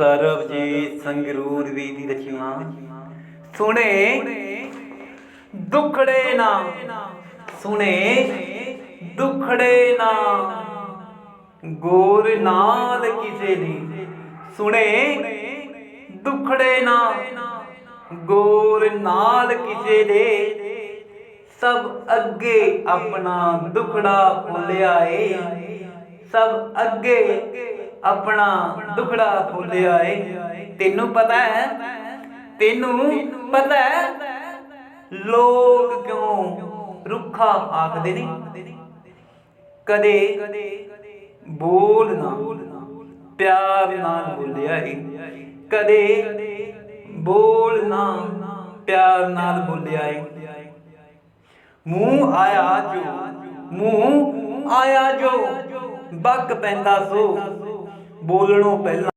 ਸਰਬਜੀਤ ਸੰਗਰੂਰ ਵੀ ਦੀ ਰਚਨਾ ਸੁਣੇ ਦੁਖੜੇ ਨਾ ਸੁਣੇ ਦੁਖੜੇ ਨਾ ਗੋਰ ਨਾਲ ਕਿਸੇ ਦੀ। ਸੁਣੇ ਦੁਖੜੇ ਨਾ ਗੋਰ ਨਾਲ ਕਿਸੇ ਦੇ। ਸਭ ਅੱਗੇ ਆਪਣਾ ਦੁਖੜਾ ਫੁੱਲਿਆ ਏ। ਸਭ ਅੱਗੇ ਆਪਣਾ ਦੁਖੜਾ ਫੁੱਲਿਆ ਏ। ਤੈਨੂੰ ਪਤਾ ਹੈ? ਤੈਨੂੰ ਪਤਾ ਹੈ? ਲੋਕ ਕਿਉਂ ਰੁੱਖਾ ਆਖਦੇ ਨੇ? ਕਦੇ ਬੋਲ ਨਾ, ਪਿਆਰ ਨਾਲ ਬੋਲਿਆ ਏ। ਕਦੇ ਬੋਲ ਨਾ, ਪਿਆਰ ਨਾਲ ਬੋਲਿਆ ਏ। ਮੂੰਹ ਆਇਆ ਜੋ, ਮੂੰਹ ਆਇਆ ਜੋ, ਬਕ ਪੈਂਦਾ ਸੋ। બોલણો પહેલાં